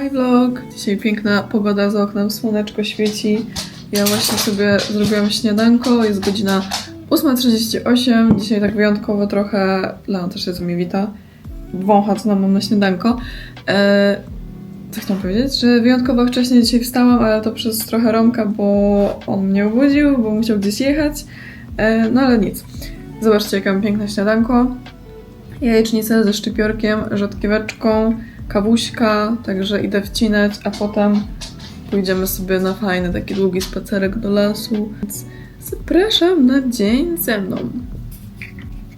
Hi vlog! Dzisiaj piękna pogoda za oknem, słoneczko świeci. Ja właśnie sobie zrobiłam śniadanko, jest godzina 8.38. Dzisiaj tak wyjątkowo trochę, Leon też się z mnie wita, wącha co nam mam na śniadanko. Eee, co chciałam powiedzieć? Że wyjątkowo wcześniej dzisiaj wstałam, ale to przez trochę Romka, bo on mnie obudził, bo musiał gdzieś jechać. Eee, no ale nic. Zobaczcie, jakie mam piękne śniadanko. Jajecznicę ze szczypiorkiem, rzodkieweczką, kawuśka, także idę wcinać, a potem pójdziemy sobie na fajny, taki długi spacerek do lasu. Więc zapraszam na dzień ze mną.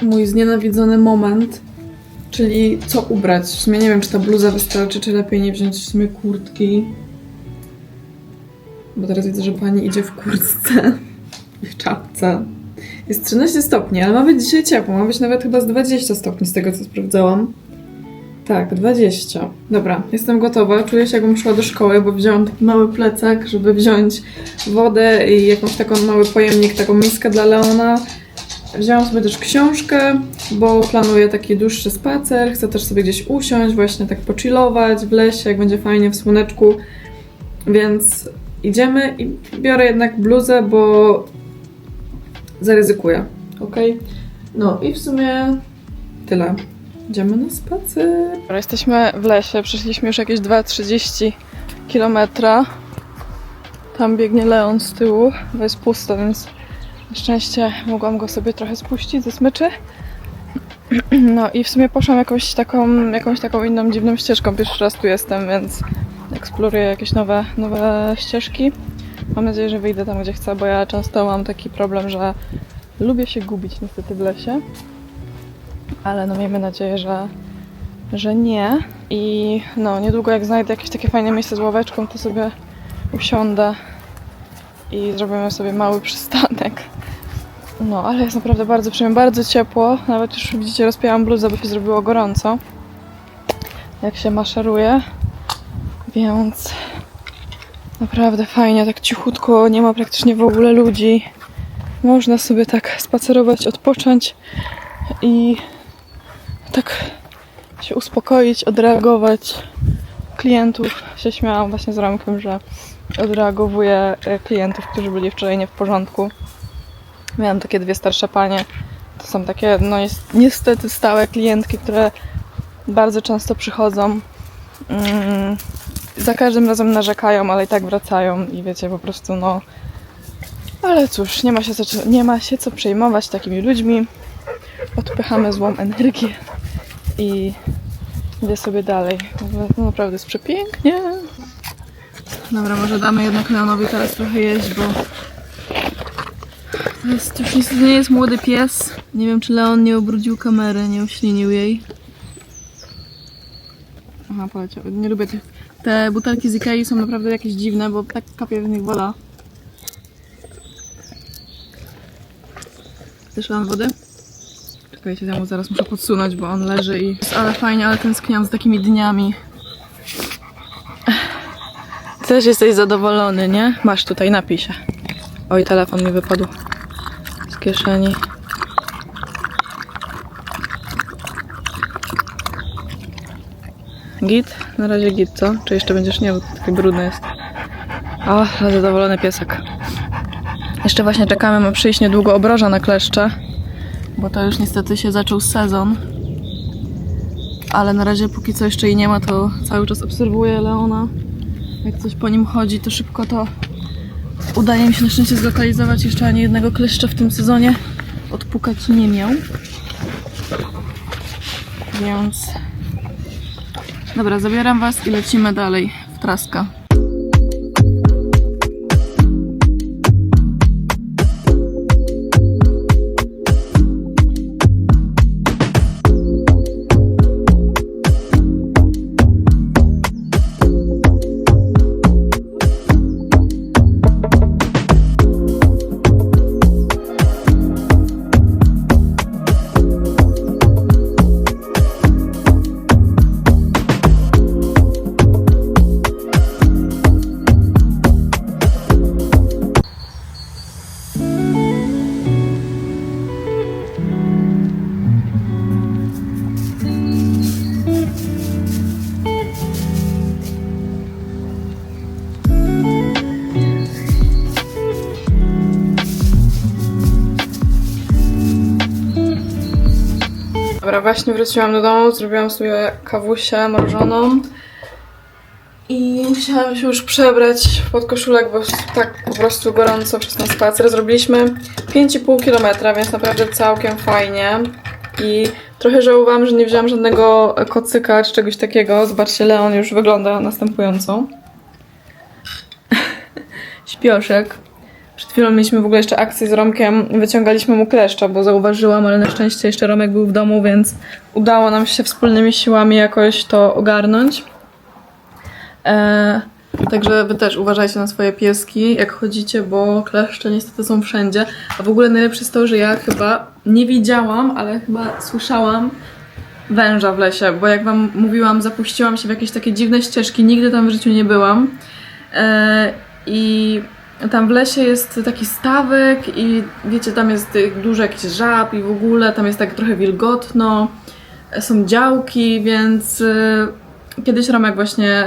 Mój znienawidzony moment, czyli co ubrać. W sumie nie wiem, czy ta bluza wystarczy, czy lepiej nie wziąć w sumie kurtki. Bo teraz widzę, że pani idzie w kurtce i w czapce. Jest 13 stopni, ale ma być dzisiaj ciepło. Ma być nawet chyba z 20 stopni z tego, co sprawdzałam. Tak, 20. Dobra, jestem gotowa. Czuję się, jakbym szła do szkoły, bo wzięłam taki mały plecak, żeby wziąć wodę i jakąś taką mały pojemnik, taką miskę dla Leona. Wzięłam sobie też książkę, bo planuję taki dłuższy spacer. Chcę też sobie gdzieś usiąść, właśnie tak pochillować w lesie, jak będzie fajnie w słoneczku. Więc idziemy i biorę jednak bluzę, bo zaryzykuję. Ok? No i w sumie tyle. Idziemy na spacer. Jesteśmy w lesie, przeszliśmy już jakieś 2-30 kilometra. Tam biegnie Leon z tyłu, bo jest pusto, więc na szczęście mogłam go sobie trochę spuścić ze smyczy. No i w sumie poszłam jakąś taką, jakąś taką inną dziwną ścieżką. Pierwszy raz tu jestem, więc eksploruję jakieś nowe, nowe ścieżki. Mam nadzieję, że wyjdę tam, gdzie chcę, bo ja często mam taki problem, że lubię się gubić niestety w lesie. Ale no miejmy nadzieję, że, że nie. I no niedługo jak znajdę jakieś takie fajne miejsce z ławeczką, to sobie usiądę i zrobimy sobie mały przystanek. No, ale jest naprawdę bardzo przyjemnie, bardzo ciepło. Nawet już widzicie, rozpięłam bluzę, bo się zrobiło gorąco. Jak się maszeruje. Więc naprawdę fajnie, tak cichutko, nie ma praktycznie w ogóle ludzi. Można sobie tak spacerować, odpocząć i tak się uspokoić, odreagować. Klientów się śmiałam właśnie z Romkiem, że odreagowuję e, klientów, którzy byli wczoraj nie w porządku. Miałam takie dwie starsze panie. To są takie, no jest niestety stałe klientki, które bardzo często przychodzą. Mm, za każdym razem narzekają, ale i tak wracają i wiecie, po prostu no... Ale cóż, nie ma się co, nie ma się co przejmować takimi ludźmi. Odpychamy złą energię i idę sobie dalej. Naprawdę jest przepięknie. Dobra, może damy jednak Leonowi teraz trochę jeść, bo to jest, już niestety nie jest młody pies. Nie wiem, czy Leon nie obrudził kamery, nie uślinił jej. Aha, poleciał. Nie lubię tych. Te butelki z Ikei są naprawdę jakieś dziwne, bo tak kapie w nich woda. Chcesz Leon wody? Czekajcie, ja mu zaraz muszę podsunąć, bo on leży i... Ale fajnie, ale tęskniłam z takimi dniami. Też jesteś zadowolony, nie? Masz tutaj, napij się. Oj, telefon mi wypadł z kieszeni. Git? Na razie git, co? Czy jeszcze będziesz nie? Bo taki brudny jest. O, zadowolony piesek. Jeszcze właśnie czekamy, ma przyjść niedługo obroża na kleszcze, bo to już niestety się zaczął sezon. Ale na razie póki co jeszcze jej nie ma, to cały czas obserwuję Leona. Jak coś po nim chodzi, to szybko to udaje mi się na szczęście zlokalizować. Jeszcze ani jednego kleszcza w tym sezonie odpukać nie miał. Więc... Dobra, zabieram Was i lecimy dalej w traska. Właśnie wróciłam do domu, zrobiłam sobie kawusię mrożoną i musiałam się już przebrać w podkoszulek, bo tak po prostu gorąco przez ten spacer. Zrobiliśmy 5,5 km, więc naprawdę całkiem fajnie. I trochę żałowałam, że nie wzięłam żadnego kocyka czy czegoś takiego. Zobaczcie, Leon już wygląda następująco. Śpioszek. Przed chwilą mieliśmy w ogóle jeszcze akcję z Romkiem, wyciągaliśmy mu kleszcza, bo zauważyłam, ale na szczęście jeszcze Romek był w domu, więc udało nam się wspólnymi siłami jakoś to ogarnąć. E, także wy też uważajcie na swoje pieski, jak chodzicie, bo kleszcze niestety są wszędzie. A w ogóle najlepsze jest to, że ja chyba nie widziałam, ale chyba słyszałam węża w lesie, bo jak wam mówiłam, zapuściłam się w jakieś takie dziwne ścieżki, nigdy tam w życiu nie byłam. E, I tam w lesie jest taki stawek i wiecie, tam jest dużo jakichś żab i w ogóle tam jest tak trochę wilgotno, są działki, więc y, kiedyś Romek właśnie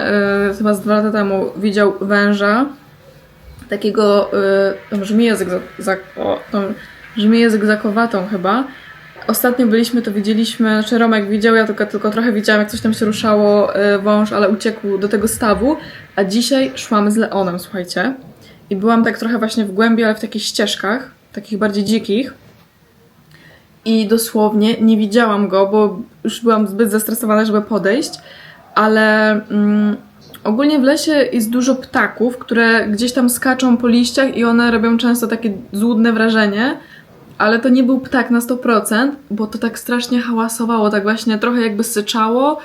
y, chyba z dwa lata temu widział węża, takiego, y, żmiję, zygza, zak, o, tą żmiję zygzakowatą chyba. Ostatnio byliśmy, to widzieliśmy, znaczy Romek widział, ja tylko, tylko trochę widziałam, jak coś tam się ruszało, y, wąż, ale uciekł do tego stawu, a dzisiaj szłam z Leonem, słuchajcie. I byłam tak trochę właśnie w głębi, ale w takich ścieżkach, takich bardziej dzikich. I dosłownie nie widziałam go, bo już byłam zbyt zestresowana, żeby podejść, ale mm, ogólnie w lesie jest dużo ptaków, które gdzieś tam skaczą po liściach i one robią często takie złudne wrażenie, ale to nie był ptak na 100%, bo to tak strasznie hałasowało, tak właśnie trochę jakby syczało.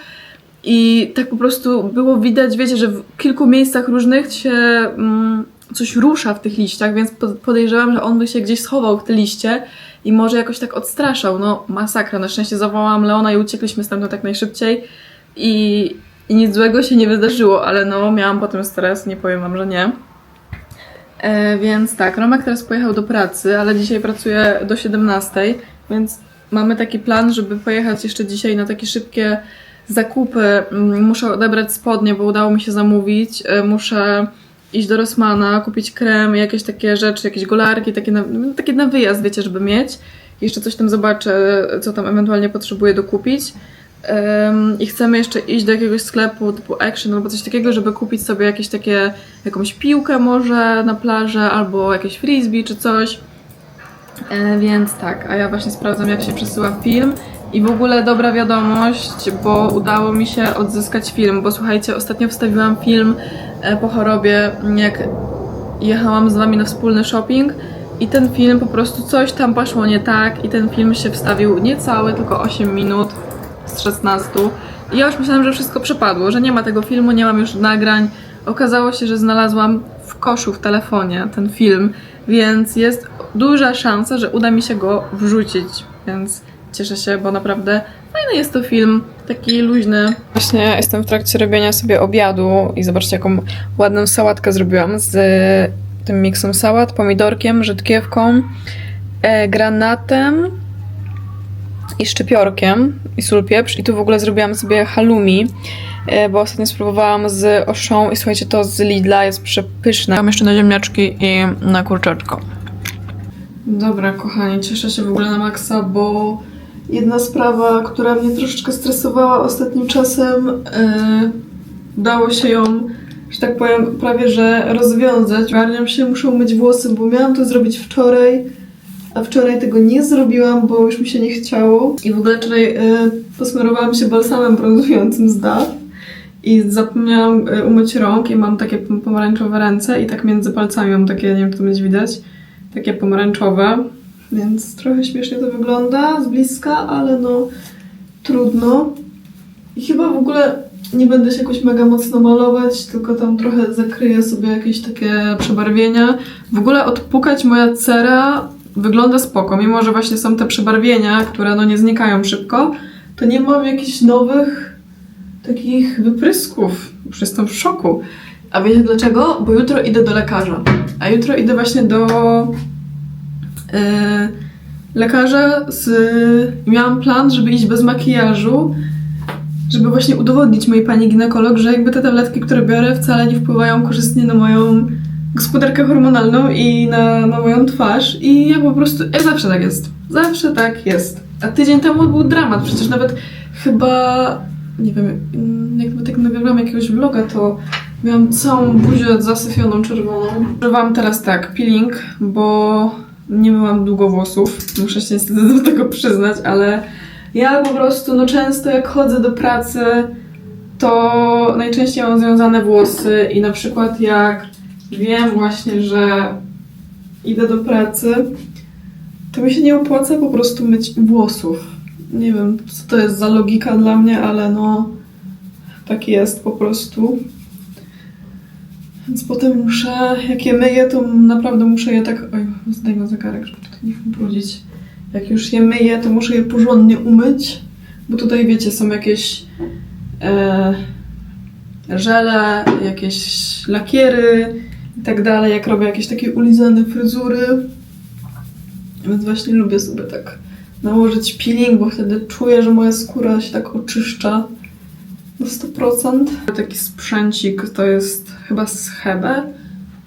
I tak po prostu było widać, wiecie, że w kilku miejscach różnych się mm, coś rusza w tych liściach, więc po- podejrzewam, że on by się gdzieś schował w te liście i może jakoś tak odstraszał. No masakra, na szczęście zawołałam Leona i uciekliśmy stamtąd tak najszybciej i, i nic złego się nie wydarzyło, ale no miałam potem stres, nie powiem wam, że nie. E, więc tak, Romek teraz pojechał do pracy, ale dzisiaj pracuje do 17, więc mamy taki plan, żeby pojechać jeszcze dzisiaj na takie szybkie zakupy. Mm, Muszę odebrać spodnie, bo udało mi się zamówić. E, Muszę iść do Rossmana, kupić krem, jakieś takie rzeczy, jakieś golarki, takie na, takie na wyjazd, wiecie, żeby mieć. Jeszcze coś tam zobaczę, co tam ewentualnie potrzebuję dokupić. Ym, I chcemy jeszcze iść do jakiegoś sklepu typu Action albo coś takiego, żeby kupić sobie jakieś takie, jakąś piłkę może na plażę, albo jakieś frisbee czy coś. E, więc tak, a ja właśnie sprawdzam jak się przesyła film. I w ogóle dobra wiadomość, bo udało mi się odzyskać film, bo słuchajcie, ostatnio wstawiłam film e, po chorobie, jak jechałam z wami na wspólny shopping i ten film po prostu coś tam poszło nie tak i ten film się wstawił nie cały, tylko 8 minut z 16. I ja już myślałam, że wszystko przepadło, że nie ma tego filmu, nie mam już nagrań. Okazało się, że znalazłam w koszu w telefonie ten film, więc jest duża szansa, że uda mi się go wrzucić, więc cieszę się, bo naprawdę fajny jest to film, taki luźny. Właśnie jestem w trakcie robienia sobie obiadu i zobaczcie, jaką ładną sałatkę zrobiłam z tym miksem sałat, pomidorkiem, rzodkiewką, e, granatem i szczypiorkiem i sól, pieprz. I tu w ogóle zrobiłam sobie halloumi, e, bo ostatnio spróbowałam z oszą i słuchajcie, to z Lidla jest przepyszne. Mam jeszcze na ziemniaczki i na kurczaczko. Dobra, kochani, cieszę się w ogóle na maksa, bo jedna sprawa, która mnie troszeczkę stresowała ostatnim czasem, yy, udało się ją, że tak powiem, prawie że rozwiązać. Ogarniam się, muszę umyć włosy, bo miałam to zrobić wczoraj, a wczoraj tego nie zrobiłam, bo już mi się nie chciało. I w ogóle wczoraj yy, posmarowałam się balsamem brązującym z DAF i zapomniałam yy, umyć rąk i mam takie pom- pomarańczowe ręce i tak między palcami mam takie, nie wiem czy to będzie widać, takie pomarańczowe, więc trochę śmiesznie to wygląda z bliska, ale no trudno. I chyba w ogóle nie będę się jakoś mega mocno malować, tylko tam trochę zakryję sobie jakieś takie przebarwienia. W ogóle odpukać moja cera wygląda spoko, mimo że właśnie są te przebarwienia, które no nie znikają szybko, to nie mam jakichś nowych takich wyprysków. Już jestem w szoku. A wiecie dlaczego? Bo jutro idę do lekarza. A jutro idę właśnie do lekarza z... Miałam plan, żeby iść bez makijażu, żeby właśnie udowodnić mojej pani ginekolog, że jakby te tabletki, które biorę, wcale nie wpływają korzystnie na moją gospodarkę hormonalną i na, na moją twarz. I ja po prostu... Jak zawsze tak jest. Zawsze tak jest. A tydzień temu był dramat, przecież nawet chyba, nie wiem, mm, jakby tak nagrywam jakiegoś vloga, to miałam całą buzię zasyfioną czerwoną. Używam teraz tak, peeling, bo nie myłam długo włosów, muszę się niestety do tego przyznać, ale ja po prostu, no często jak chodzę do pracy, to najczęściej mam związane włosy i na przykład jak wiem właśnie, że idę do pracy, to mi się nie opłaca po prostu myć włosów. Nie wiem, co to jest za logika dla mnie, ale no tak jest po prostu. Więc potem muszę, jak je myję, to naprawdę muszę je tak... Oj, zdejmę zegarek, żeby tutaj nie wybrudzić. Jak już je myję, to muszę je porządnie umyć, bo tutaj wiecie, są jakieś e, żele, jakieś lakiery i tak dalej, jak robię jakieś takie ulizane fryzury. Więc właśnie lubię sobie tak nałożyć peeling, bo wtedy czuję, że moja skóra się tak oczyszcza na 100%. Taki sprzęcik to jest chyba z Hebe,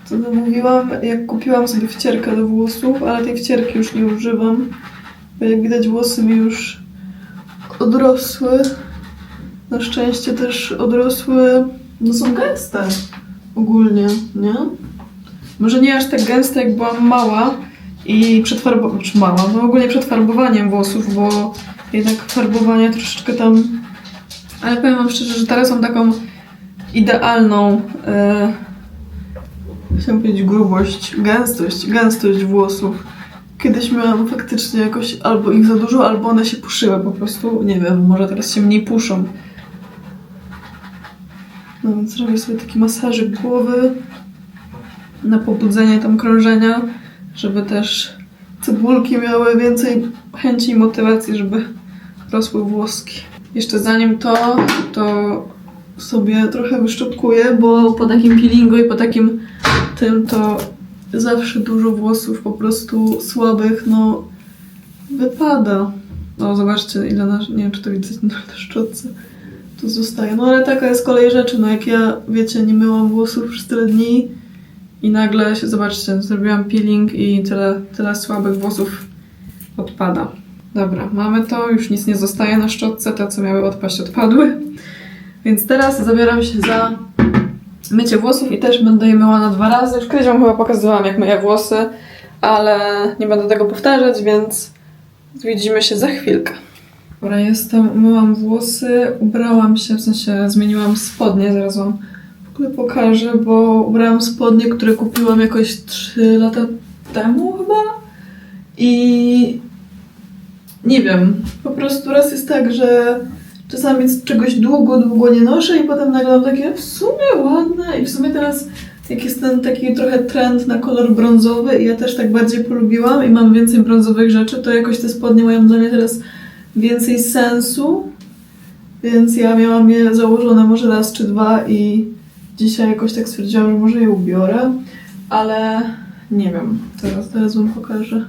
co zamówiłam, jak kupiłam sobie wcierkę do włosów, ale tej wcierki już nie używam, bo jak widać włosy mi już odrosły. Na szczęście też odrosły, no są gęste ogólnie, nie? Może nie aż tak gęste jak byłam mała i przed farbowaniem, czy mała, no ogólnie przed farbowaniem włosów, bo jednak farbowanie troszeczkę tam... Ale powiem wam szczerze, że teraz mam taką idealną, e, chciałam powiedzieć grubość, gęstość, gęstość włosów. Kiedyś miałam faktycznie jakoś albo ich za dużo, albo one się puszyły po prostu. Nie wiem, może teraz się mniej puszą. No więc robię sobie taki masażyk głowy na pobudzenie tam krążenia, żeby też cebulki miały więcej chęci i motywacji, żeby rosły włoski. Jeszcze zanim to, to sobie trochę wyszczotkuję, bo po takim peelingu i po takim tym to zawsze dużo włosów po prostu słabych, no wypada. No zobaczcie ile na, nie wiem czy to widać na szczotce to zostaje. No ale taka jest kolej rzeczy, no jak ja, wiecie, nie myłam włosów przez tyle dni i nagle się, zobaczcie, zrobiłam peeling i tyle, tyle słabych włosów odpada. Dobra, mamy to, już nic nie zostaje na szczotce, te co miały odpaść odpadły. Więc teraz zabieram się za mycie włosów i też będę je myła na dwa razy. Już kiedyś wam chyba pokazywałam jak myję włosy, ale nie będę tego powtarzać, więc widzimy się za chwilkę. Dobra, jestem, myłam włosy, ubrałam się, w sensie zmieniłam spodnie, zaraz wam w ogóle pokażę, bo ubrałam spodnie, które kupiłam jakoś 3 lata temu chyba i nie wiem, po prostu raz jest tak, że czasami czegoś długo, długo nie noszę i potem nagle mam takie w sumie ładne. I w sumie teraz jak jest ten taki trochę trend na kolor brązowy i ja też tak bardziej polubiłam i mam więcej brązowych rzeczy, to jakoś te spodnie mają dla mnie teraz więcej sensu, więc ja miałam je założone może raz czy dwa i dzisiaj jakoś tak stwierdziłam, że może je ubiorę, ale nie wiem, teraz, teraz wam pokażę.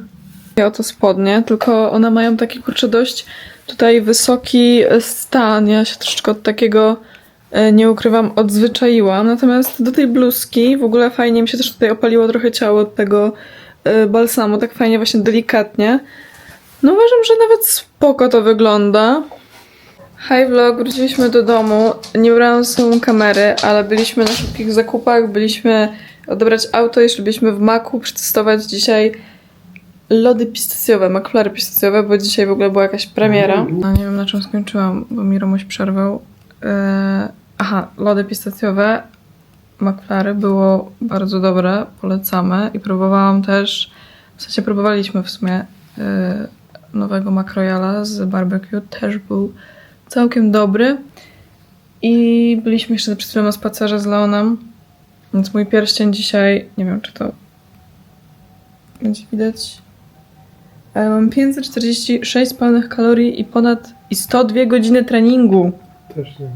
Oto spodnie, tylko one mają taki kurczę dość tutaj wysoki stan, ja się troszeczkę od takiego e, nie ukrywam, odzwyczaiłam, natomiast do tej bluzki w ogóle fajnie mi się też tutaj opaliło trochę ciało od tego e, balsamu, tak fajnie właśnie delikatnie. No uważam, że nawet spoko to wygląda. Hi vlog, wróciliśmy do domu. Nie brałam ze sobą kamery, ale byliśmy na szybkich zakupach, byliśmy odebrać auto, jeszcze byliśmy w Maku przetestować dzisiaj lody pistacjowe, McFlurry pistacjowe, bo dzisiaj w ogóle była jakaś premiera. No nie wiem na czym skończyłam, bo mi Romuś przerwał. Eee, aha, lody pistacjowe McFlurry było bardzo dobre, polecamy i próbowałam też, w sensie próbowaliśmy w sumie eee, nowego makrojala z barbecue, też był całkiem dobry. I byliśmy jeszcze przed chwilą na spacerze z Leonem, więc mój pierścień dzisiaj, nie wiem czy to będzie widać, mam 546 pełnych kalorii i ponad i 102 godziny treningu. Też nie wiem.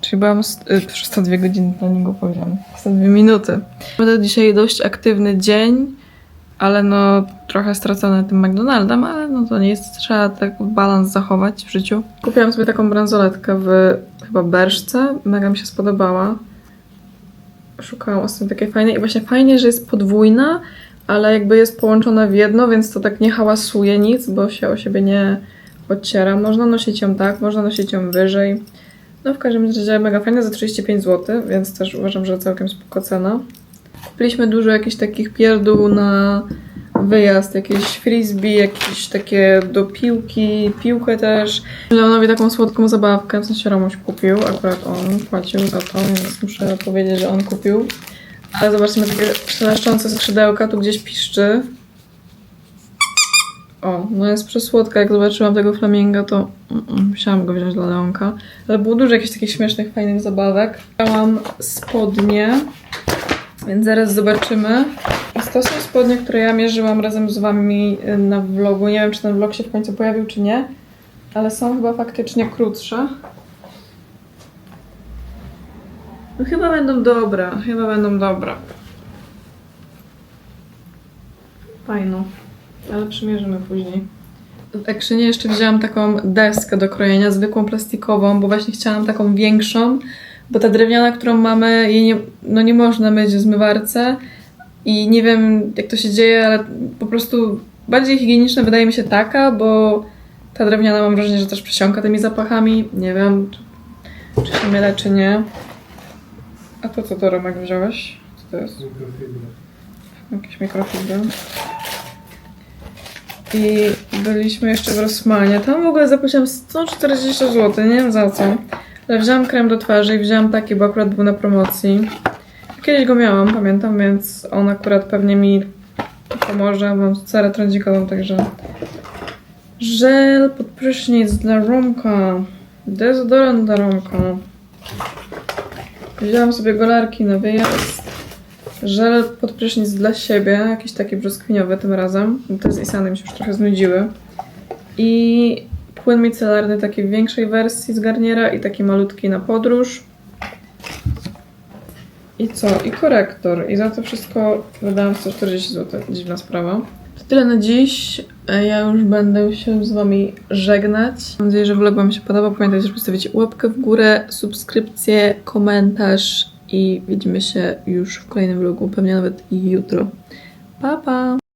Czyli byłam st- y, 102 godziny treningu, powiedziałam. 102 minuty. Będę dzisiaj dość aktywny dzień, ale no trochę stracony tym McDonaldem, ale no to nie jest, trzeba tak balans zachować w życiu. Kupiłam sobie taką bransoletkę w chyba Berszce, mega mi się spodobała. Szukałam ostatnio takiej fajnej i właśnie fajnie, że jest podwójna, ale jakby jest połączone w jedno, więc to tak nie hałasuje nic, bo się o siebie nie odciera. Można nosić ją tak, można nosić ją wyżej. No w każdym razie mega fajne za 35 zł, więc też uważam, że całkiem spoko cena. Kupiliśmy dużo jakichś takich pierdół na wyjazd, jakieś frisbee, jakieś takie do piłki, piłkę też. Leonowi taką słodką zabawkę, w sensie Romuś kupił, akurat on płacił za to, więc muszę powiedzieć, że on kupił. Ale zobaczmy takie przeleszczące skrzydełka, tu gdzieś piszczy. O, no jest przesłodka, jak zobaczyłam tego flaminga, to musiałam go wziąć dla Leonka. Ale było dużo jakichś takich śmiesznych, fajnych zabawek. Miałam spodnie, więc zaraz zobaczymy. To są spodnie, które ja mierzyłam razem z wami y, na vlogu. Nie wiem, czy ten vlog się w końcu pojawił, czy nie. Ale są chyba faktycznie krótsze. No chyba będą dobre, chyba będą dobre. Fajno, ale przymierzymy później. W Actionie jeszcze wzięłam taką deskę do krojenia, zwykłą plastikową, bo właśnie chciałam taką większą, bo ta drewniana, którą mamy, jej nie, no nie można myć w zmywarce i nie wiem jak to się dzieje, ale po prostu bardziej higieniczna wydaje mi się taka, bo ta drewniana mam wrażenie, że też przesiąka tymi zapachami. Nie wiem, czy, czy się mylę, czy nie. A to co to Romek wziąłeś? Co to jest? Jakieś mikrofibry. I byliśmy jeszcze w Rossmanie. Tam w ogóle zapłaciłam 140 zł, nie wiem za co. Ale wziąłam krem do twarzy i wziąłam taki, bo akurat był na promocji. Kiedyś go miałam, pamiętam, więc on akurat pewnie mi pomoże. Mam cerę trądzikową, także... Żel pod prysznic dla Romka. Dezodorant dla Romka. Wzięłam sobie golarki na wyjazd. Żel pod prysznic dla siebie, jakiś taki brzoskwiniowy tym razem. Te z Isany mi się już trochę znudziły. I płyn micelarny taki w większej wersji z Garniera i taki malutki na podróż. I co? I korektor. I za to wszystko wydałam 140 zł. Dziwna sprawa. Tyle na dziś. Ja już będę się z Wami żegnać. Mam nadzieję, że vlog Wam się podobał. Pamiętajcie, żeby postawić łapkę w górę, subskrypcję, komentarz i widzimy się już w kolejnym vlogu, pewnie nawet jutro. Pa, pa!